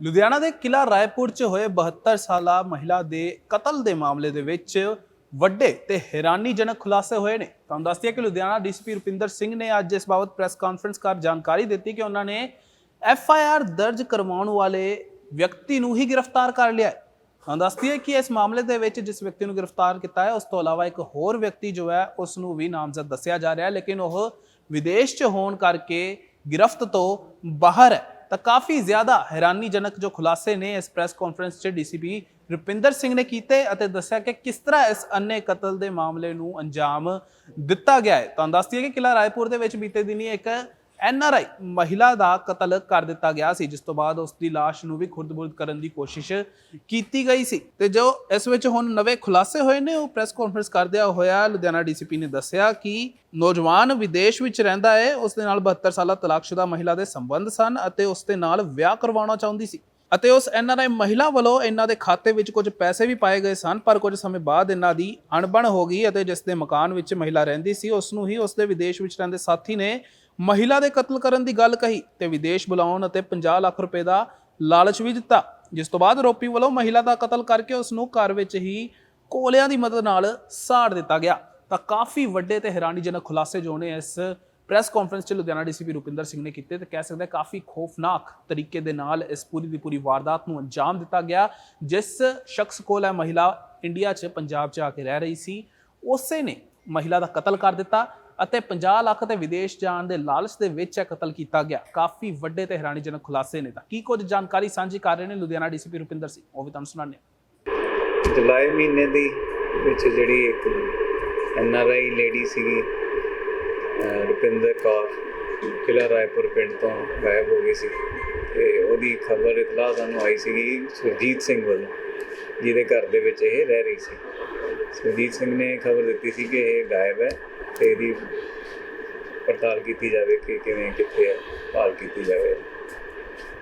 ਲੁਧਿਆਣਾ ਦੇ ਕਿਲਾ ਰਾਏਪੁਰ 'ਚ ਹੋਏ 72 ਸਾਲਾ ਮਹਿਲਾ ਦੇ ਕਤਲ ਦੇ ਮਾਮਲੇ ਦੇ ਵਿੱਚ ਵੱਡੇ ਤੇ ਹੈਰਾਨੀਜਨਕ ਖੁਲਾਸੇ ਹੋਏ ਨੇ। ਤੁਹਾਨੂੰ ਦੱਸ ਦਈਏ ਕਿ ਲੁਧਿਆਣਾ ਡੀਸੀਪੀ ਰੁਪਿੰਦਰ ਸਿੰਘ ਨੇ ਅੱਜ ਇਸ ਬਾਬਤ ਪ੍ਰੈਸ ਕਾਨਫਰੰਸ ਕਰ ਜਾਣਕਾਰੀ ਦਿੱਤੀ ਕਿ ਉਹਨਾਂ ਨੇ ਐਫ ਆਈ ਆਰ ਦਰਜ ਕਰਵਾਉਣ ਵਾਲੇ ਵਿਅਕਤੀ ਨੂੰ ਹੀ ਗ੍ਰਿਫਤਾਰ ਕਰ ਲਿਆ ਹੈ। ਤੁਹਾਨੂੰ ਦੱਸਦੀ ਹੈ ਕਿ ਇਸ ਮਾਮਲੇ ਦੇ ਵਿੱਚ ਜਿਸ ਵਿਅਕਤੀ ਨੂੰ ਗ੍ਰਿਫਤਾਰ ਕੀਤਾ ਹੈ, ਉਸ ਤੋਂ ਇਲਾਵਾ ਇੱਕ ਹੋਰ ਵਿਅਕਤੀ ਜੋ ਹੈ, ਉਸ ਨੂੰ ਵੀ ਨਾਮਜ਼ਦ ਦੱਸਿਆ ਜਾ ਰਿਹਾ ਹੈ, ਲੇਕਿਨ ਉਹ ਵਿਦੇਸ਼ 'ਚ ਹੋਣ ਕਰਕੇ ਗ੍ਰਿਫਤ ਤੋਂ ਬਾਹਰ ਹੈ। ਤਾਂ ਕਾਫੀ ਜ਼ਿਆਦਾ ਹੈਰਾਨੀਜਨਕ ਜੋ ਖੁਲਾਸੇ ਨੇ ਇਸ ਪ੍ਰੈਸ ਕਾਨਫਰੰਸ 'ਚ ਡੀਸੀਪੀ ਰੁਪਿੰਦਰ ਸਿੰਘ ਨੇ ਕੀਤੇ ਅਤੇ ਦੱਸਿਆ ਕਿ ਕਿਸ ਤਰ੍ਹਾਂ ਇਸ ਅੰਨੇ ਕਤਲ ਦੇ ਮਾਮਲੇ ਨੂੰ ਅੰਜਾਮ ਦਿੱਤਾ ਗਿਆ ਹੈ। ਤੁਹਾਨੂੰ ਦੱਸਦੀ ਹੈ ਕਿ ਕਿਲਾ ਰਾਏਪੁਰ ਦੇ ਵਿੱਚ ਬੀਤੇ ਦਿਨੀ ਇੱਕ ਐਨ ਆਰ ਆਈ ਮਹਿਲਾ ਦਾ ਕਤਲ ਕਰ ਦਿੱਤਾ ਗਿਆ ਸੀ, ਜਿਸ ਤੋਂ ਬਾਅਦ ਉਸ ਦੀ ਲਾਸ਼ ਨੂੰ ਵੀ ਖੁਰਦ-ਬੁਰਦ ਕਰਨ ਦੀ ਕੋਸ਼ਿਸ਼ ਕੀਤੀ ਗਈ ਸੀ। ਤੇ ਜੋ ਇਸ ਵਿੱਚ ਹੁਣ ਨਵੇਂ ਖੁਲਾਸੇ ਹੋਏ ਨੇ, ਉਹ ਪ੍ਰੈਸ ਕਾਨਫਰੰਸ ਕਰਦਿਆਂ ਹੋਇਆ ਲੁਧਿਆਣਾ ਡੀਸੀਪੀ ਨੇ ਦੱਸਿਆ ਕਿ ਨੌਜਵਾਨ ਵਿਦੇਸ਼ ਵਿੱਚ ਰਹਿੰਦਾ ਹੈ, ਉਸ ਦੇ ਨਾਲ 72 ਸਾਲਾ ਤਲਾਕਸ਼ੁਦਾ ਮਹਿਲਾ ਦੇ ਸੰਬੰਧ ਸਨ ਅਤੇ ਉਸ ਦੇ ਨਾਲ ਵਿਆਹ ਕਰਵਾਉਣਾ ਚਾਹੁੰਦੀ ਸੀ। ਅਤੇ ਉਸ ਐਨ ਆਰ ਆਈ ਮਹਿਲਾ ਵੱਲੋਂ ਇਹਨਾਂ ਦੇ ਖਾਤੇ ਵਿੱਚ ਕੁਝ ਪੈਸੇ ਵੀ ਪਾਏ ਗਏ ਸਨ, ਪਰ ਕੁਝ ਸਮੇਂ ਬਾਅਦ ਇਹਨਾਂ ਦੀ ਅਣਬਣ ਹੋ ਗਈ ਅਤੇ ਜਿਸ ਦੇ ਮਕਾਨ ਵਿੱਚ ਮਹਿਲਾ ਰਹਿੰਦੀ ਸੀ, ਉਸ ਨੂੰ ਹੀ ਉਸ ਦੇ ਵਿਦੇਸ਼ ਵਿੱਚ ਰਹਿੰਦੇ ਸਾਥੀ ਨੇ ਮਹਿਲਾ ਦੇ ਕਤਲ ਕਰਨ ਦੀ ਗੱਲ ਕਹੀ ਤੇ ਵਿਦੇਸ਼ ਬੁਲਾਉਣ ਅਤੇ 50 ਲੱਖ ਰੁਪਏ ਦਾ ਲਾਲਚ ਵੀ ਦਿੱਤਾ, ਜਿਸ ਤੋਂ ਬਾਅਦ ਆਰੋਪੀ ਵੱਲੋਂ ਮਹਿਲਾ ਦਾ ਕਤਲ ਕਰਕੇ ਉਸ ਨੂੰ ਘਰ ਵਿੱਚ ਹੀ ਕੋਲਿਆਂ ਦੀ ਮਦਦ ਨਾਲ ਸਾੜ ਦਿੱਤਾ ਗਿਆ। ਤਾਂ ਕਾਫੀ ਵੱਡੇ ਤੇ ਹੈਰਾਨੀਜਨਕ ਖੁਲਾਸੇ ਜੋ ਨੇ ਇਸ ਪ੍ਰੈਸ ਕਾਨਫਰੰਸ 'ਚ ਲੁਧਿਆਣਾ ਡੀਸੀਪੀ ਰੁਪਿੰਦਰ ਸਿੰਘ ਨੇ ਕੀਤੇ ਤੇ ਕਹਿ ਸਕਦੇ ਕਾਫੀ ਖੋਫਨਾਕ ਤਰੀਕੇ ਦੇ ਨਾਲ ਇਸ ਪੂਰੀ ਦੀ ਪੂਰੀ ਵਾਰਦਾਤ ਨੂੰ ਅੰਜਾਮ ਦਿੱਤਾ ਗਿਆ, ਜਿਸ ਸ਼ਖਸ ਕੋਲ ਹੈ ਮਹਿਲਾ ਇੰਡੀਆ 'ਚ ਪੰਜਾਬ 'ਚ ਆ ਕੇ ਰਹਿ ਰਹੀ ਸੀ, ਉਸੇ ਨੇ ਮਹਿਲਾ ਦਾ ਕਤਲ ਕਰ ਦਿੱਤਾ। ਅਤੇ 50 ਲੱਖ ਤੇ ਵਿਦੇਸ਼ ਜਾਣ ਦੇ ਲਾਲਚ ਦੇ ਵਿੱਚ ਇਹ ਕਤਲ ਕੀਤਾ ਗਿਆ। ਕਾਫੀ ਵੱਡੇ ਤੇ ਹੈਰਾਨੀਜਨਕ ਖੁਲਾਸੇ ਨੇ ਤਾਂ। ਕੀ ਕੁਝ ਜਾਣਕਾਰੀ ਸਾਂਝੀ ਕਰ ਰਹੇ ਨੇ ਲੁਧਿਆਣਾ ਡੀਸੀਪੀ ਰੁਪਿੰਦਰ ਸਿੰਘ? ਉਹ ਵੀ ਤੁਹਾਨੂੰ ਸੁਣਾਉਂਦੇ ਜੁਲਾਈ ਮਹੀਨੇ ਦੀ ਵਿੱਚ ਜਿਹੜੀ ਇੱਕ ਐਨ ਆਰ ਆਈ ਲੇਡੀ ਸੀਗੀ ਰੁਪਿੰਦਰ ਕੌਰ ਕਿਲਾ ਰਾਏਪੁਰ ਪਿੰਡ ਤੋਂ ਗਾਇਬ ਹੋ ਗਈ ਸੀ। ਤੇ ਉਹਦੀ ਖਬਰ ਇਤਲਾਹ ਸਾਨੂੰ ਆਈ ਸੀਗੀ ਸੁਰਜੀਤ ਸਿੰਘ ਵੱਲੋਂ, ਜਿਹਦੇ ਘਰ ਦੇ ਵਿੱਚ ਇਹ ਰਹਿ ਰਹੀ ਸੀ। ਸੁਰਜੀਤ ਸਿੰਘ ਨੇ ਖਬਰ ਦਿੱਤੀ ਸੀ ਕਿ ਇਹ ਗਾਇਬ ਹੈ। ਤੇ ਇਹਦੀ ਪੜਤਾਲ ਕੀਤੀ ਜਾਵੇ ਕਿ ਕਿਵੇਂ, ਕਿੱਥੇ ਹੈ ਭਾਲ ਕੀਤੀ ਜਾਵੇ।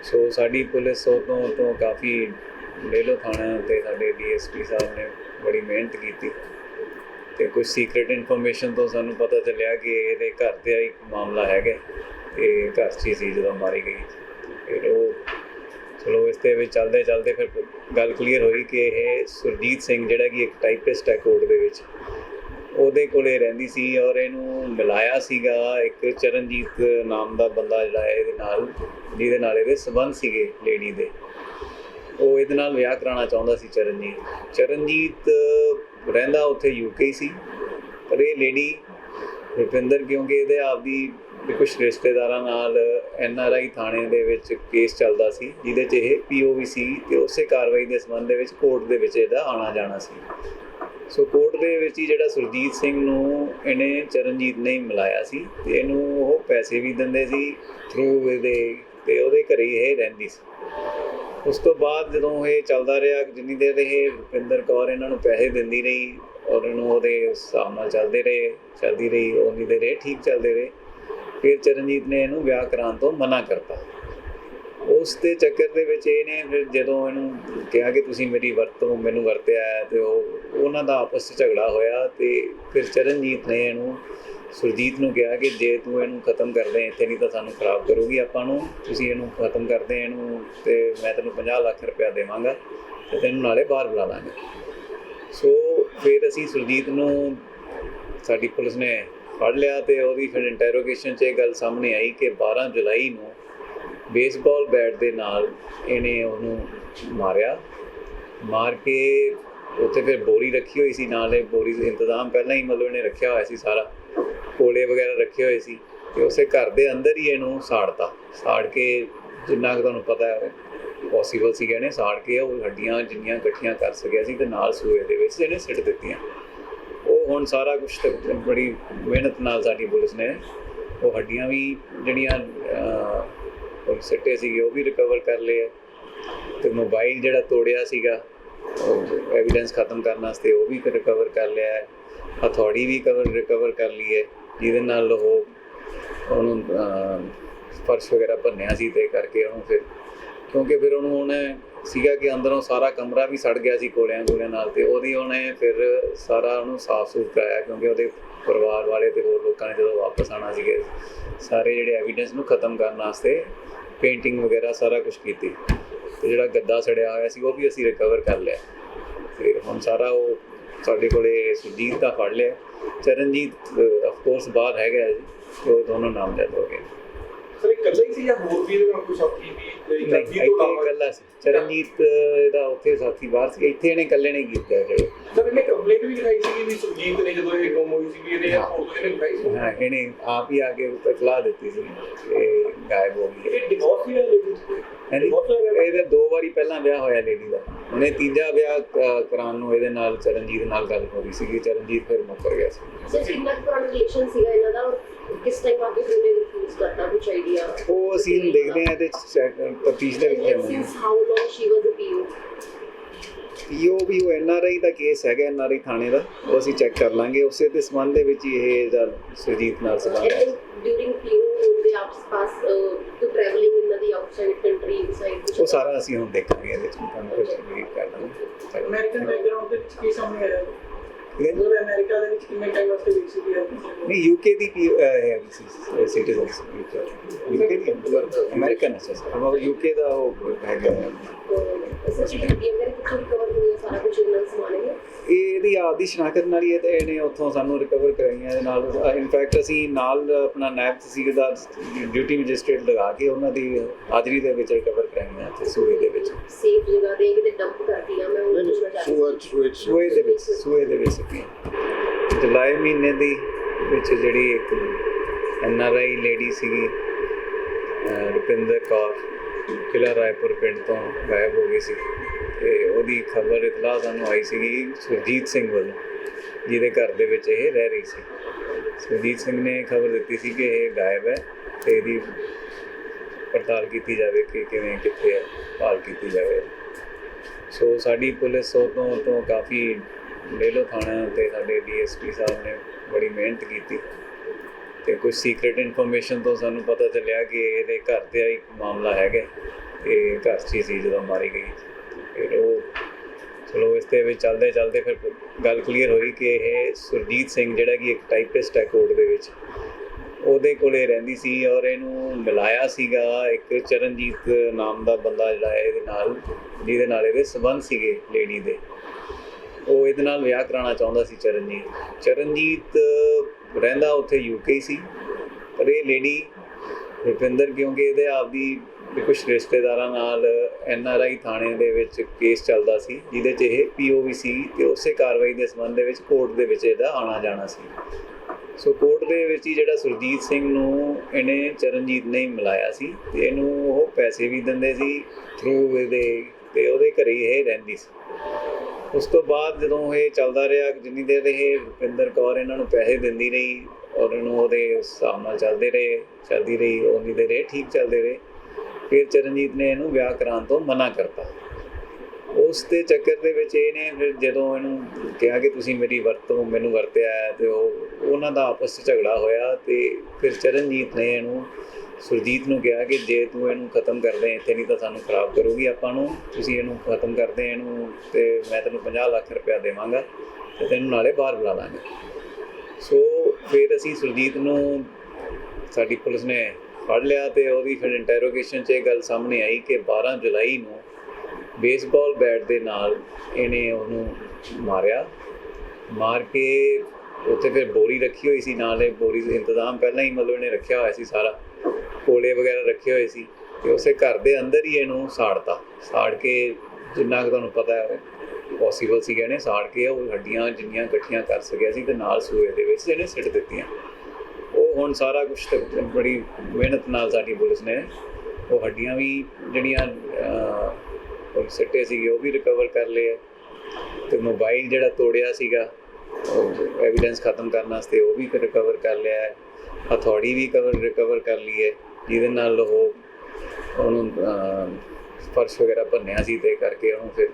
ਸੋ ਸਾਡੀ ਪੁਲਿਸ ਉਹ ਤੋਂ ਤੋਂ ਕਾਫੀ ਡੇਲੋ ਥਾਣਾ ਤੇ ਸਾਡੇ ਡੀਐਸਪੀ ਸਾਹਿਬ ਨੇ ਬੜੀ ਮਿਹਨਤ ਕੀਤੀ। ਤੇ ਕੁਝ ਸੀਕ੍ਰੀਟ ਇਨਫੋਰਮੇਸ਼ਨ ਤੋਂ ਸਾਨੂੰ ਪਤਾ ਚੱਲਿਆ ਕਿ ਇਹਦੇ ਘਰ ਤੇ ਇੱਕ ਮਾਮਲਾ ਹੈਗਾ। ਤੇ ਘਰ 'ਚ ਹੀ ਸੀ ਜਦੋਂ ਮਾਰੀ ਗਈ। ਫਿਰ ਉਹ ਚਲੋ ਇਸ 'ਤੇ ਵਿੱਚ ਚੱਲਦੇ ਚੱਲਦੇ ਫਿਰ ਗੱਲ ਕਲੀਅਰ ਹੋਈ ਕਿ ਇਹ ਸੁਰਜੀਤ ਸਿੰਘ ਜਿਹੜਾ ਕਿ ਇੱਕ ਟਾਈਪਿਸਟ ਹੈ ਕੋਰਟ ਦੇ ਵਿੱਚ। ਉਹਦੇ ਕੋਲੇ ਰਹਿੰਦੀ ਸੀ ਔਰ ਇਹਨੂੰ ਮਿਲਾਇਆ ਸੀਗਾ ਇੱਕ ਚਰਨਜੀਤ ਨਾਮ ਦਾ ਬੰਦਾ ਜਿਹੜਾ ਹੈ ਇਹਦੇ ਨਾਲ, ਜਿਹਦੇ ਨਾਲ ਇਹਦੇ ਸਬੰਧ ਸੀਗੇ ਲੇਡੀ ਦੇ। ਉਹ ਇਹਦੇ ਨਾਲ ਵਿਆਹ ਕਰਾਉਣਾ ਚਾਹੁੰਦਾ ਸੀ ਚਰਨਜੀਤ। ਚਰਨਜੀਤ ਰਹਿੰਦਾ ਉੱਥੇ ਯੂਕੇ ਸੀ, ਪਰ ਇਹ ਲੇਡੀ ਰੁਪਿੰਦਰ ਕਿਉਂਕਿ ਇਹਦੇ ਆਪਦੀ ਕੁਝ ਰਿਸ਼ਤੇਦਾਰਾਂ ਨਾਲ ਐਨ ਆਰ ਆਈ ਥਾਣੇ ਦੇ ਵਿੱਚ ਕੇਸ ਚੱਲਦਾ ਸੀ, ਜਿਹਦੇ 'ਚ ਇਹ ਪੀਓਵੀ ਸੀ ਤੇ ਉਸੇ ਕਾਰਵਾਈ ਦੇ ਸੰਬੰਧ ਦੇ ਵਿੱਚ ਕੋਰਟ ਦੇ ਵਿੱਚ ਇਹਦਾ ਆਣਾ ਜਾਣਾ ਸੀ। ਸੋ ਕੋਰਟ ਦੇ ਵਿੱਚ ਹੀ ਜਿਹੜਾ ਸੁਰਜੀਤ ਸਿੰਘ ਨੂੰ ਇਹਨੇ ਚਰਨਜੀਤ ਨੇ ਹੀ ਮਿਲਾਇਆ ਸੀ ਤੇ ਇਹਨੂੰ ਉਹ ਪੈਸੇ ਵੀ ਦਿੰਦੇ ਸੀ ਥਰੂ ਇਹਦੇ ਤੇ ਉਹਦੇ ਘਰੇ ਹੀ ਇਹ ਰਹਿੰਦੀ ਸੀ। ਉਸ ਤੋਂ ਬਾਅਦ ਜਦੋਂ ਇਹ ਚੱਲਦਾ ਰਿਹਾ, ਜਿੰਨੀ ਦੇਰ ਇਹ ਰੁਪਿੰਦਰ ਕੌਰ ਇਹਨਾਂ ਨੂੰ ਪੈਸੇ ਦਿੰਦੀ ਰਹੀ ਔਰ ਇਹਨੂੰ ਉਹਦੇ ਹਿਸਾਬ ਨਾਲ ਚੱਲਦੇ ਰਹੇ, ਚੱਲਦੀ ਰਹੀ ਉਨੀ ਦੇਰ ਇਹ ਠੀਕ ਚੱਲਦੇ ਰਹੇ, ਫਿਰ ਚਰਨਜੀਤ ਨੇ ਇਹਨੂੰ ਵਿਆਹ ਕਰਾਉਣ ਤੋਂ ਮਨਾ ਕਰਤਾ। ਉਸ ਦੇ ਚੱਕਰ ਦੇ ਵਿੱਚ ਇਹਨੇ ਫਿਰ ਜਦੋਂ ਇਹਨੂੰ ਕਿਹਾ ਕਿ ਤੁਸੀਂ ਮੇਰੀ ਵਰਤੋਂ ਮੈਨੂੰ ਵਰਤਿਆ ਹੈ ਤੇ ਉਹ ਉਹਨਾਂ ਦਾ ਆਪਸ ਵਿੱਚ ਝਗੜਾ ਹੋਇਆ ਤੇ ਫਿਰ ਚਰਨਜੀਤ ਨੇ ਇਹਨੂੰ ਸੁਰਜੀਤ ਨੂੰ ਕਿਹਾ ਕਿ ਜੇ ਤੂੰ ਇਹਨੂੰ ਖਤਮ ਕਰ ਦੇ, ਇੱਥੇ ਨਹੀਂ ਤਾਂ ਸਾਨੂੰ ਖਰਾਬ ਕਰੂਗੀ ਆਪਾਂ ਨੂੰ, ਤੁਸੀਂ ਇਹਨੂੰ ਖਤਮ ਕਰ ਦੇ ਇਹਨੂੰ ਤੇ ਮੈਂ ਤੈਨੂੰ 50 ਲੱਖ ਰੁਪਇਆ ਦੇਵਾਂਗਾ ਤੇ ਤੈਨੂੰ ਨਾਲੇ ਬਾਹਰ ਬੁਲਾ ਲਾਂਗੇ। ਸੋ ਫਿਰ ਅਸੀਂ ਸੁਰਜੀਤ ਨੂੰ ਸਾਡੀ ਪੁਲਿਸ ਨੇ ਫੜ ਲਿਆ ਤੇ ਉਹਦੀ ਫਿਰ ਇੰਟਰੋਗੇਸ਼ਨ 'ਚ ਇਹ ਗੱਲ ਸਾਹਮਣੇ ਆਈ ਕਿ 12 ਜੁਲਾਈ ਨੂੰ ਬੇਸਬਾਲ ਬੈਟ ਦੇ ਨਾਲ ਇਹਨੇ ਉਹਨੂੰ ਮਾਰਿਆ। ਮਾਰ ਕੇ ਉੱਥੇ ਫਿਰ ਬੋਰੀ ਰੱਖੀ ਹੋਈ ਸੀ, ਨਾਲੇ ਬੋਰੀ ਦਾ ਇੰਤਜ਼ਾਮ ਪਹਿਲਾਂ ਹੀ ਮਤਲਬ ਇਹਨੇ ਰੱਖਿਆ ਹੋਇਆ ਸੀ ਸਾਰਾ। ਕੋਲੇ ਵਗੈਰਾ ਰੱਖੇ ਹੋਏ ਸੀ ਤੇ ਉਸੇ ਘਰ ਦੇ ਅੰਦਰ ਹੀ ਇਹਨੂੰ ਸਾੜਤਾ। ਸਾੜ ਕੇ ਜਿੰਨਾ ਕੁ ਤੁਹਾਨੂੰ ਪਤਾ ਹੈ ਪੋਸੀਬਲ ਸੀ ਇਹਨੇ ਸਾੜ ਕੇ ਉਹ ਹੱਡੀਆਂ ਜਿੰਨੀਆਂ ਇਕੱਠੀਆਂ ਕਰ ਸਕਿਆ ਸੀ ਤੇ ਨਾਲ ਸੂਏ ਦੇ ਵਿੱਚ ਇਹਨੇ ਸਿੱਟ ਦਿੱਤੀਆਂ। ਉਹ ਹੁਣ ਸਾਰਾ ਕੁਝ ਬੜੀ ਮਿਹਨਤ ਨਾਲ ਸਾਡੀ ਪੁਲਿਸ ਨੇ ਉਹ ਹੱਡੀਆਂ ਵੀ ਜਿਹੜੀਆਂ ਸਿੱਟੇ ਸੀਗੇ ਉਹ ਵੀ ਰਿਕਵਰ ਕਰ ਲਏ ਆ। ਤੇ ਮੋਬਾਈਲ ਜਿਹੜਾ ਤੋੜਿਆ ਸੀਗਾ ਐਵੀਡੈਂਸ ਖਤਮ ਕਰਨ ਵਾਸਤੇ ਉਹ ਵੀ ਰਿਕਵਰ ਕਰ ਲਿਆ ਹੈ ਹਥੌੜੀ ਵੀ ਕਵਰ ਰਿਕਵਰ ਕਰ ਲਈ ਹੈ ਜਿਹਦੇ ਨਾਲ ਉਹ ਉਹਨੂੰ ਅਹ, ਫਰਸ਼ ਵਗੈਰਾ ਭੰਨਿਆ ਸੀ ਤੇ ਕਰਕੇ ਉਹਨੂੰ ਫਿਰ ਕਿਉਂਕਿ ਫਿਰ ਉਹਨੂੰ ਉਹਨੇ ਸੀਗਾ ਕਿ ਅੰਦਰੋਂ ਸਾਰਾ ਕਮਰਾ ਵੀ ਸੜ ਗਿਆ ਸੀ ਕੋਲਿਆਂ ਕੋਲਿਆਂ ਨਾਲ ਤੇ ਉਹਦੀ ਉਹਨੇ ਫਿਰ ਸਾਰਾ ਉਹਨੂੰ ਸਾਫ਼ ਸੁਥਰਾ ਕਰਾਇਆ ਕਿਉਂਕਿ ਉਹਦੇ ਪਰਿਵਾਰ ਵਾਲੇ ਤੇ ਹੋਰ ਲੋਕਾਂ ਨੇ ਜਦੋਂ ਵਾਪਸ ਆਣਾ ਸੀਗੇ ਸਾਰੇ ਜਿਹੜੇ ਐਵੀਡੈਂਸ ਨੂੰ ਖਤਮ ਕਰਨ ਵਾਸਤੇ ਪੇਂਟਿੰਗ ਵਗੈਰਾ ਸਾਰਾ ਕੁਝ ਕੀਤੀ। ਤੇ ਜਿਹੜਾ ਗੱਦਾ ਸੜਿਆ ਹੋਇਆ ਸੀ ਉਹ ਵੀ ਅਸੀਂ ਰਿਕਵਰ ਕਰ ਲਿਆ। ਤੇ ਹੁਣ ਸਾਰਾ ਉਹ ਸਾਡੇ ਕੋਲੇ ਸੁਜੀਤ ਦਾ ਫੜ ਲਿਆ। ਚਰਨਜੀਤ ਆਫ ਕੋਰਸ ਬਾਹਰ ਹੈਗਾ ਜੀ ਉਹ ਦੋਨੋਂ ਨਾਮਜ਼ਦ ਹੋ ਗਏ। ਸਰ ਇਕੱਲਾ ਹੀ ਸੀ ਜਾਂ ਹੋਰ ਵੀ ਇਹਦੇ ਨਾਲ ਕੋਈ ਸਾਥੀ ਵੀ? ਨਹੀਂ ਨਹੀਂ ਇੱਥੇ ਇਕੱਲਾ ਸੀ। ਚਰਨਜੀਤ ਦਾ ਉੱਥੇ ਸਾਥੀ ਬਾਹਰ ਸੀ। ਇੱਥੇ ਇਹਨੇ ਇਕੱਲੇ ਨੇ ਕੀਤਾ ਜਿਹੜੇ। ਸਰ ਇਹਨੇ ਕੰਪਲੇਂਟ ਵੀ ਲਿਖਾਈ ਸੀ ਵੀ ਸੁਜੀਤ ਨੇ ਜਦੋਂ ਇਹ ਗੁੰਮ ਹੋਈ ਸੀ ਵੀ ਇਹਨੇ ਫੋਟੋ ਇਹਨੇ ਲਿਖਾਈ ਸੀ? ਹਾਂ ਇਹਨੇ ਆਪ ਹੀ ਆ ਕੇ ਇਤਲਾਹ ਦਿੱਤੀ ਸੀ। ਇਹ ਗਾਇਬ ਹੋ ਗਈ। ਹੈ ਇਹ ਡਿਵੋਰਸ ਹੀ ਹੈ ਲੇਡੀ ਹਾਂਜੀ ਇਹਦੇ ਦੋ ਵਾਰੀ ਪਹਿਲਾਂ ਵਿਆਹ ਹੋਇਆ ਲੇਡੀ ਦਾ। ਉਹਨੇ ਤੀਜਾ ਵਿਆਹ ਕਰਾਉਣ ਨੂੰ ਇਹਦੇ ਨਾਲ ਚਰਨਜੀਤ ਨਾਲ ਗੱਲ ਹੋ ਰਹੀ ਸੀਗੀ। ਚਰਨਜੀਤ ਫਿਰ ਮੁੱਕਰ ਗਿਆ ਸੀ। ਕੁ ਪੁਰਾਣਾ ਰਿਲੇਸ਼ਨ ਸੀਗਾ ਇਹਨਾਂ ਦਾ। ਕਿਸ ਟਾਈਮ ਆ ਕੇ ਫਿਰ ਉਹਨੇ ਰਿਫਿਊਜ਼ ਕਰਤਾ? ਕੁਝ ਆਈਡੀਆ ਉਹ ਅਸੀਂ ਦੇਖਦੇ ਤਫਤੀਸ਼ ਦੇ ਵਿੱਚ ਆਉਂਦੇ since how long she was a PO PO ਵੀ ਉਹ ਐਨਆਰਆਈ ਦਾ ਕੇਸ ਹੈਗਾ ਐਨਆਰਆਈ ਥਾਣੇ ਦਾ। ਉਹ ਅਸੀਂ ਚੈੱਕ ਕਰ ਲਾਂਗੇ। ਉਸੇ ਦੇ ਸੰਬੰਧ ਦੇ ਵਿੱਚ ਇਹ ਸੁਰਜੀਤ ਨਾਲ ਸੰਬੰਧ ਹੈ। ਡਿਊਰਿੰਗ ਪੀਓ ਦੇ ਆਪਸ pass to travelling in the outside country inside ਉਹ ਸਾਰਾ ਅਸੀਂ ਹੁਣ ਦੇਖਾਂਗੇ ਇਹਦੇ ਵਿੱਚ ਤੁਹਾਨੂੰ ਕੁਝ ਵੀ ਕਰ ਲਾਂਗੇ। ਅਮਰੀਕਨ ਬੈਕਗ੍ਰਾਉਂਡ ਦੇ ਵਿੱਚ ਕੀ ਸਾਹਮਣੇ ਆਇਆ? ਹੈ? ਮਤਲਬ ਅਮਰੀਕਾ ਦੇ ਵਿੱਚ ਕਿੰਨੇ ਟਾਈਮ ਵਾਸਤੇ ਗਈ ਸੀ ਨਹੀਂ ਯੂਕੇ ਦੀ ਹੈ ਸਿਟੀਜ਼ਨਸ ਯੂਕੇ ਦੀ ਅਮਰੀਕਨ ਹੈ ਸਰ। ਉਹ ਯੂਕੇ ਦਾ ਉਹ ਹੈਗਾ। ਦੇ ਦਾ ਇਹ ਇਹਦੀ ਆਪਦੀ ਸ਼ਨਾਖਤ ਨਾਲ ਹੀ ਇਹਨੇ ਉੱਥੋਂ ਸਾਨੂੰ ਰਿਕਵਰ ਕਰਾਈਆਂ ਇਹਦੇ ਨਾਲ। ਇਨਫੈਕਟ ਅਸੀਂ ਨਾਲ ਆਪਣਾ ਨਾਇਬ ਤਹਿਸੀਲਦਾਰ ਡਿਊਟੀ ਮੈਜਿਸਟ੍ਰੇਟ ਲਗਾ ਕੇ ਉਹਨਾਂ ਦੀ ਹਾਜ਼ਰੀ ਦੇ ਵਿੱਚ ਰਿਕਵਰ ਕਰਾਈਆਂ ਤੇ ਸੂਏ ਦੇ ਵਿੱਚ। ਸੇਫ ਜਗ੍ਹਾ ਦੇ ਕਿਤੇ ਡੰਪ ਕਰਤੀ ਆ ਮੈਂ ਉਹ ਪੁੱਛਣਾ ਚਾਹਤੀ ਸੀ ਸੂਏ ਦੇ ਵਿੱਚ ਸੂਏ ਦੇ ਵਿੱਚ। ਸੀ ਜੁਲਾਈ ਮਹੀਨੇ ਦੀ ਵਿੱਚ ਜਿਹੜੀ ਇੱਕ ਐਨ ਆਰ ਆਈ ਲੇਡੀ ਸੀਗੀ ਰੁਪਿੰਦਰ ਕੌਰ। ਕਿਲਾ ਰਾਏਪੁਰ ਪਿੰਡ ਤੋਂ ਗਾਇਬ ਹੋ ਗਈ ਸੀ ਤੇ ਉਹਦੀ ਖਬਰ ਇਤਲਾਹ ਸਾਨੂੰ ਆਈ ਸੀਗੀ ਸੁਰਜੀਤ ਸਿੰਘ ਵੱਲੋਂ, ਜਿਹਦੇ ਘਰ ਦੇ ਵਿੱਚ ਇਹ ਰਹਿ ਰਹੀ ਸੀ। ਸੁਰਜੀਤ ਸਿੰਘ ਨੇ ਖਬਰ ਦਿੱਤੀ ਸੀ ਕਿ ਇਹ ਗਾਇਬ ਹੈ ਤੇ ਇਹਦੀ ਪੜਤਾਲ ਕੀਤੀ ਜਾਵੇ ਕਿ ਕਿਵੇਂ, ਕਿੱਥੇ ਹੈ, ਭਾਲ ਕੀਤੀ ਜਾਵੇ। ਸੋ ਸਾਡੀ ਪੁਲਿਸ ਉਹ ਤੋਂ ਤੋਂ ਕਾਫੀ ਲੇਲੋ ਥਾਣਾ ਤੇ ਸਾਡੇ ਡੀਐਸਪੀ ਸਾਹਿਬ ਨੇ ਬੜੀ ਮਿਹਨਤ ਕੀਤੀ। ਤੇ ਕੁਝ ਸੀਕ੍ਰੀਟ ਇਨਫੋਰਮੇਸ਼ਨ ਤੋਂ ਸਾਨੂੰ ਪਤਾ ਚੱਲਿਆ ਕਿ ਇਹਦੇ ਘਰ ਤੇ ਇੱਕ ਮਾਮਲਾ ਹੈਗਾ ਤੇ ਘਰ 'ਚ ਹੀ ਸੀ ਜਦੋਂ ਮਾਰੀ ਗਈ। ਫਿਰ ਉਹ ਚਲੋ ਇਸ 'ਤੇ ਵੀ ਚੱਲਦੇ ਚੱਲਦੇ ਫਿਰ ਗੱਲ ਕਲੀਅਰ ਹੋਈ ਕਿ ਇਹ ਸੁਰਜੀਤ ਸਿੰਘ ਜਿਹੜਾ ਕਿ ਇੱਕ ਟਾਈਪਿਸਟ ਹੈ ਕੋਰਟ ਦੇ ਵਿੱਚ, ਉਹਦੇ ਕੋਲੇ ਰਹਿੰਦੀ ਸੀ ਔਰ ਇਹਨੂੰ ਮਿਲਾਇਆ ਸੀਗਾ ਇੱਕ ਚਰਨਜੀਤ ਨਾਮ ਦਾ ਬੰਦਾ ਜਿਹੜਾ ਹੈ ਇਹਦੇ ਨਾਲ, ਜਿਹਦੇ ਨਾਲ ਇਹਦੇ ਸਬੰਧ ਸੀਗੇ ਲੇਡੀ ਦੇ। ਉਹ ਇਹਦੇ ਨਾਲ ਵਿਆਹ ਕਰਾਉਣਾ ਚਾਹੁੰਦਾ ਸੀ ਚਰਨਜੀਤ। ਚਰਨਜੀਤ ਰਹਿੰਦਾ ਉੱਥੇ ਯੂਕੇ ਸੀ। ਪਰ ਇਹ ਲੇਡੀ ਰੁਪਿੰਦਰ, ਕਿਉਂਕਿ ਇਹਦੇ ਆਪਦੀ ਕੁਝ ਰਿਸ਼ਤੇਦਾਰਾਂ ਨਾਲ ਐਨ ਆਰ ਆਈ ਥਾਣੇ ਦੇ ਵਿੱਚ ਕੇਸ ਚੱਲਦਾ ਸੀ, ਜਿਹਦੇ 'ਚ ਇਹ ਪੀਓਵੀ ਸੀ ਤੇ ਉਸੇ ਕਾਰਵਾਈ ਦੇ ਸੰਬੰਧ ਦੇ ਵਿੱਚ ਕੋਰਟ ਦੇ ਵਿੱਚ ਇਹਦਾ ਆਣਾ ਜਾਣਾ ਸੀ। ਸੋ ਕੋਰਟ ਦੇ ਵਿੱਚ ਹੀ ਜਿਹੜਾ ਸੁਰਜੀਤ ਸਿੰਘ ਨੂੰ ਇਹਨੇ ਚਰਨਜੀਤ ਨੇ ਮਿਲਾਇਆ ਸੀ ਤੇ ਇਹਨੂੰ ਉਹ ਪੈਸੇ ਵੀ ਦਿੰਦੇ ਸੀ ਥਰੂ ਇਹਦੇ ਤੇ ਉਹਦੇ ਘਰੇ ਹੀ ਇਹ ਰਹਿੰਦੀ ਸੀ। ਉਸ ਤੋਂ ਬਾਅਦ ਜਦੋਂ ਇਹ ਚੱਲਦਾ ਰਿਹਾ, ਜਿੰਨੀ ਦੇਰ ਇਹ ਰੁਪਿੰਦਰ ਕੌਰ ਇਹਨਾਂ ਨੂੰ ਪੈਸੇ ਦਿੰਦੀ ਰਹੀ ਔਰ ਇਹਨੂੰ ਉਹਦੇ ਹਿਸਾਬ ਨਾਲ ਚੱਲਦੇ ਰਹੇ, ਚੱਲਦੀ ਰਹੀ ਉਨੀ ਦੇਰ ਇਹ ਠੀਕ ਚੱਲਦੇ ਰਹੇ, ਫਿਰ ਚਰਨਜੀਤ ਨੇ ਇਹਨੂੰ ਵਿਆਹ ਕਰਾਉਣ ਤੋਂ ਮਨਾ ਕਰਤਾ। ਉਸ ਦੇ ਚੱਕਰ ਦੇ ਵਿੱਚ ਇਹਨੇ ਫਿਰ ਜਦੋਂ ਇਹਨੂੰ ਕਿਹਾ ਕਿ ਤੁਸੀਂ ਮੇਰੀ ਵਰਤੋਂ, ਮੈਨੂੰ ਵਰਤਿਆ ਹੈ ਤੇ ਉਹ, ਉਹਨਾਂ ਦਾ ਆਪਸ ਵਿੱਚ ਝਗੜਾ ਹੋਇਆ ਤੇ ਫਿਰ ਚਰਨਜੀਤ ਨੇ ਇਹਨੂੰ, ਸੁਰਜੀਤ ਨੂੰ ਕਿਹਾ ਕਿ ਜੇ ਤੂੰ ਇਹਨੂੰ ਖਤਮ ਕਰਦੇ ਇੱਥੇ ਨਹੀਂ ਤਾਂ ਸਾਨੂੰ ਖਰਾਬ ਕਰੂਗੀ ਆਪਾਂ ਨੂੰ, ਤੁਸੀਂ ਇਹਨੂੰ ਖਤਮ ਕਰਦੇ ਇਹਨੂੰ ਤੇ ਮੈਂ ਤੈਨੂੰ 50 ਲੱਖ ਰੁਪਇਆ ਦੇਵਾਂਗਾ ਤੇ ਤੈਨੂੰ ਨਾਲੇ ਬਾਹਰ ਬੁਲਾ ਲਾਂਗੇ। ਸੋ ਫਿਰ ਅਸੀਂ ਸੁਰਜੀਤ ਨੂੰ ਸਾਡੀ ਪੁਲਿਸ ਨੇ ਫੜ ਲਿਆ ਤੇ ਉਹਦੀ ਫਿਰ ਇੰਟਰੋਗੇਸ਼ਨ 'ਚ ਇਹ ਗੱਲ ਸਾਹਮਣੇ ਆਈ ਕਿ 12 ਜੁਲਾਈ ਨੂੰ ਬੇਸਬਾਲ ਬੈਟ ਦੇ ਨਾਲ ਇਹਨੇ ਉਹਨੂੰ ਮਾਰਿਆ। ਮਾਰ ਕੇ ਉੱਥੇ ਫਿਰ ਬੋਰੀ ਰੱਖੀ ਹੋਈ ਸੀ, ਨਾਲ ਇਹ ਬੋਰੀ ਦਾ ਇੰਤਜ਼ਾਮ ਪਹਿਲਾਂ ਹੀ ਮਤਲਬ ਇਹਨੇ ਰੱਖਿਆ ਹੋਇਆ ਸੀ ਸਾਰਾ। ਕੋਲੇ ਵਗੈਰਾ ਰੱਖੇ ਹੋਏ ਸੀ ਤੇ ਉਸੇ ਘਰ ਦੇ ਅੰਦਰ ਹੀ ਇਹਨੂੰ ਸਾੜਤਾ। ਸਾੜ ਕੇ ਜਿੰਨਾ ਕੁ ਤੁਹਾਨੂੰ ਪਤਾ ਹੈ ਪੋਸੀਬਲ ਸੀ ਇਹਨੇ ਸਾੜ ਕੇ ਉਹ ਹੱਡੀਆਂ ਜਿੰਨੀਆਂ ਇਕੱਠੀਆਂ ਕਰ ਸਕਿਆ ਸੀ ਤੇ ਨਾਲ ਸੂਏ ਦੇ ਵਿੱਚ ਇਹਨੇ ਸਿੱਟ ਦਿੱਤੀਆਂ। ਉਹ ਹੁਣ ਸਾਰਾ ਕੁਝ ਬੜੀ ਮਿਹਨਤ ਨਾਲ ਸਾਡੀ ਪੁਲਿਸ ਨੇ ਉਹ ਹੱਡੀਆਂ ਵੀ ਜਿਹੜੀਆਂ ਸਿੱਟੇ ਸੀਗੇ ਉਹ ਵੀ ਰਿਕਵਰ ਕਰ ਲਏ ਆ। ਤੇ ਮੋਬਾਈਲ ਜਿਹੜਾ ਤੋੜਿਆ ਸੀਗਾ ਐਵੀਡੈਂਸ ਖਤਮ ਕਰਨ ਵਾਸਤੇ ਉਹ ਵੀ ਰਿਕਵਰ ਕਰ ਲਿਆ ਹੈ ਹਥੌੜੀ ਵੀ ਕਵਰ ਰਿਕਵਰ ਕਰ ਲਈ ਹੈ ਜਿਹਦੇ ਨਾਲ ਉਹ ਉਹਨੂੰ ਅਹ, ਫਰਸ਼ ਵਗੈਰਾ ਭੰਨਿਆ ਸੀ ਤੇ ਕਰਕੇ ਉਹਨੂੰ ਫਿਰ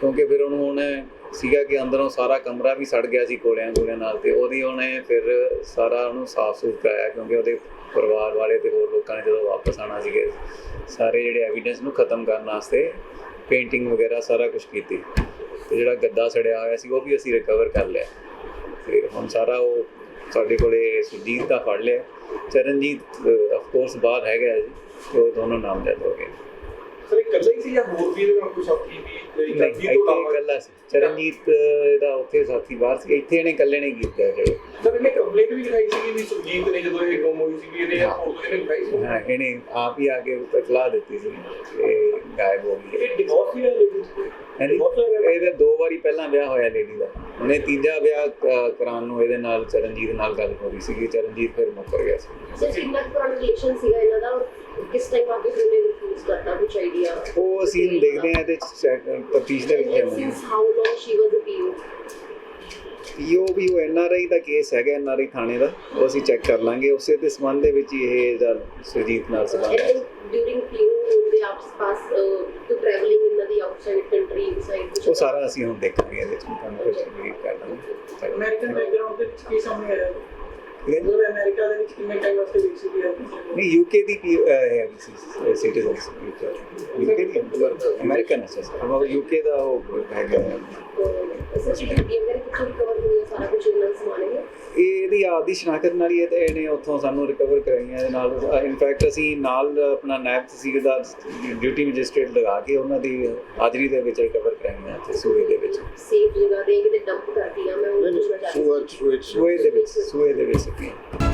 ਕਿਉਂਕਿ ਫਿਰ ਉਹਨੂੰ ਉਹਨੇ ਸੀਗਾ ਕਿ ਅੰਦਰੋਂ ਸਾਰਾ ਕਮਰਾ ਵੀ ਸੜ ਗਿਆ ਸੀ ਕੋਲਿਆਂ ਕੋਲਿਆਂ ਨਾਲ ਤੇ ਉਹਦੀ ਉਹਨੇ ਫਿਰ ਸਾਰਾ ਉਹਨੂੰ ਸਾਫ਼ ਸੂਫ ਕਰਾਇਆ ਕਿਉਂਕਿ ਉਹਦੇ ਪਰਿਵਾਰ ਵਾਲੇ ਤੇ ਹੋਰ ਲੋਕਾਂ ਨੇ ਜਦੋਂ ਵਾਪਸ ਆਣਾ ਸੀਗੇ ਸਾਰੇ ਜਿਹੜੇ ਐਵੀਡੈਂਸ ਨੂੰ ਖਤਮ ਕਰਨ ਵਾਸਤੇ ਪੇਂਟਿੰਗ ਵਗੈਰਾ ਸਾਰਾ ਕੁਝ ਕੀਤੀ। ਤੇ ਜਿਹੜਾ ਗੱਦਾ ਸੜਿਆ ਹੋਇਆ ਸੀ, ਉਹ ਵੀ ਅਸੀਂ ਰਿਕਵਰ ਕਰ ਲਿਆ। ਤੇ ਹੁਣ ਸਾਰਾ ਉਹ ਸਾਡੇ ਕੋਲੇ ਸੁਜੀਤ ਦਾ ਫੜ ਲਿਆ। ਚਰਨਜੀਤ ਆਫ ਕੋਰਸ ਬਾਹਰ ਹੈਗਾ ਜੀ, ਉਹ ਦੋਨੋਂ ਨਾਮਜ਼ਦ ਹੋ ਗਏ। ਸਰ ਇਕੱਲਾ ਹੀ ਸੀ ਜਾਂ ਹੋਰ ਵੀ ਇਹਦੇ ਨਾਲ ਕੋਈ ਸਾਥੀ ਵੀ ਨਹੀਂ ਇਕੱਲਾ ਸੀ। ਚਰਨਜੀਤ ਇਹਦਾ ਉੱਥੇ ਸਾਥੀ ਬਾਹਰ ਸੀ। ਇੱਥੇ ਇਹਨੇ ਇਕੱਲੇ ਨੇ ਕੀਤਾ ਜਿਹੜੇ ਸਰ ਇਹਨੇ ਕੰਪਲੇਂਟ ਵੀ ਲਿਖਾਈ ਸੀ ਵੀ ਸੁਰਜੀਤ ਨੇ ਜਦੋਂ ਇਹ ਗੁੰਮ ਹੋਈ ਸੀ ਵੀ ਇਹਦੇ ਫੋਟੋ ਇਹਨੇ ਲਿਖਾਈ ਸੀ? ਹਾਂ ਇਹਨੇ ਆਪ ਹੀ ਆ ਕੇ ਇਤਲਾਹ ਦਿੱਤੀ ਸੀ ਇਹ ਗਾਇਬ ਹੋ ਗਈ ਇਹ ਡਿਵੋਰਸ ਹੀ ਲੇਡੀ ਇਹਦੇ ਦੋ ਵਾਰੀ ਪਹਿਲਾਂ ਵਿਆਹ ਹੋਇਆ ਲੇਡੀ ਦਾ। ਉਹਨੇ ਤੀਜਾ ਵਿਆਹ ਕ- ਕਰਾਉਣ ਨੂੰ ਇਹਦੇ ਨਾਲ ਚਰਨਜੀਤ ਨਾਲ ਗੱਲ ਹੋ ਰਹੀ ਸੀਗੀ। ਚਰਨਜੀਤ ਫਿਰ ਮੁੱਕਰ ਗਿਆ ਸੀ। ਸਰ ਕੁ ਪੁਰਾਣਾ ਰਿਲੇਸ਼ਨ ਸੀਗਾ ਇਹਨਾਂ ਦਾ। ਕਿਸ ਟਾਈਮ ਆ ਕੇ ਫਿਰ ਉਹਨੇ ਰਿਫਿਊਜ਼ ਕਰਤਾ ਕੁਝ ਆਈਡੀਆ ਉਹ ਅਸੀਂ ਦੇਖਦੇ ਹਾਂ ਇਹਦੇ ਤਫਤੀਸ਼ ਦੇ ਵਿੱਚ ਜਾਵਾਂਗੇ how long she was a PO. PO ਵੀ ਉਹ ਐਨਆਰਆਈ ਦਾ ਕੇਸ ਹੈਗਾ ਐਨਆਰਆਈ ਥਾਣੇ ਦਾ ਉਹ ਅਸੀਂ ਚੈੱਕ ਕਰ ਲਾਂਗੇ। ਉਸੇ ਦੇ ਸੰਬੰਧ ਦੇ ਵਿੱਚ ਇਹ ਇਹਦਾ ਸੁਰਜੀਤ ਨਾਲ ਸੰਬੰਧ ਹੈ। During PO ਦੇ ਆਪਸ ਪਾਸ to traveling in the outside country inside ਉਹ ਸਾਰਾ ਅਸੀਂ ਹੁਣ ਦੇਖਾਂਗੇ ਇਹਦੇ ਵਿੱਚ। ਤੁਹਾਨੂੰ ਕੁਝ ਵੀ ਕਰ ਲਾਂਗੇ। ਅਮਰੀਕਨ ਬੈਕਗ੍ਰਾਉਂਡ ਦੇ ਵਿੱਚ ਕੀ ਸਾਹਮਣੇ ਆਇਆ? ਠੀਕ ਹੈ ਜੀ? ਮਤਲਬ ਅਮਰੀਕਾ ਦੇ ਵਿੱਚ ਕਿੰਨੇ ਟਾਈਮ ਵਾਸਤੇ ਗਈ ਸੀ ਨਹੀਂ ਯੂਕੇ ਦੀ ਕੀ ਹੈ ਸਿਟੀਜ਼ਨ ਯੂਕੇ ਦੀ ਅਮਰੀਕਨ ਹੈ ਸਰ ਯੂਕੇ ਦਾ ਉਹ ਹੈਗਾ ਇਹ ਇਹਦੀ ਆਪਦੀ ਸ਼ਨਾਖਤ ਨਾਲ ਹੀ ਇਹ ਤੇ ਇਹਨੇ ਉੱਥੋਂ ਸਾਨੂੰ ਰਿਕਵਰ ਕਰਾਈਆਂ ਇਹਦੇ ਨਾਲ ਇਨਫੈਕਟ ਅਸੀਂ ਨਾਲ ਆਪਣਾ ਨਾਇਬ ਤਹਿਸੀਲਦਾਰ ਡਿਊਟੀ ਮੈਜਿਸਟ੍ਰੇਟ ਲਗਾ ਕੇ ਉਹਨਾਂ ਦੀ ਹਾਜ਼ਰੀ ਦੇ ਵਿੱਚ ਰਿਕਵਰ ਕਰਾਈਆਂ ਇੱਥੇ ਸੂਏ ਦੇ ਵਿੱਚ। ਸੇਫ ਜਗ੍ਹਾ ਦੇ ਕਿਤੇ ਡੰਪ ਕਰਦੀ ਆ ਮੈਂ ਉਹ ਸੂਏ ਦੇ ਵਿੱਚ। ਸੂਏ ਦੇ ਵਿੱਚ।